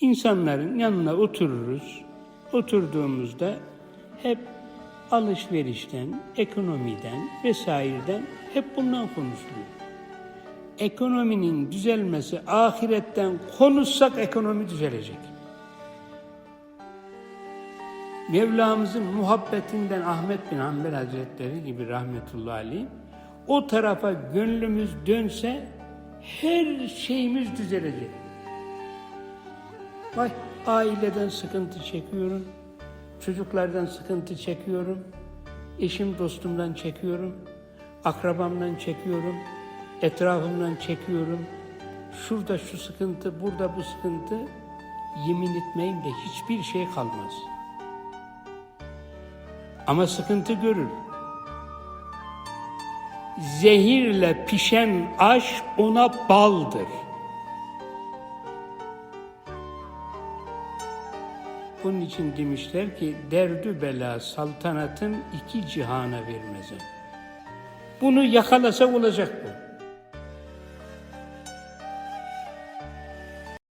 İnsanların yanına otururuz. Oturduğumuzda hep alışverişten, ekonomiden vesaireden hep bundan konuşuluyor. Ekonominin düzelmesi ahiretten konuşsak ekonomi düzelecek. Mevlamızın muhabbetinden Ahmet bin Hanbel Hazretleri gibi rahmetullahi aleyh o tarafa gönlümüz dönse her şeyimiz düzelecek. Vay aileden sıkıntı çekiyorum, çocuklardan sıkıntı çekiyorum, eşim dostumdan çekiyorum, akrabamdan çekiyorum, etrafımdan çekiyorum. Şurada şu sıkıntı, burada bu sıkıntı. Yemin etmeyin de hiçbir şey kalmaz. Ama sıkıntı görür. Zehirle pişen aş ona baldır. Bunun için demişler ki derdü bela saltanatın iki cihana vermez. Bunu yakalasak olacak bu.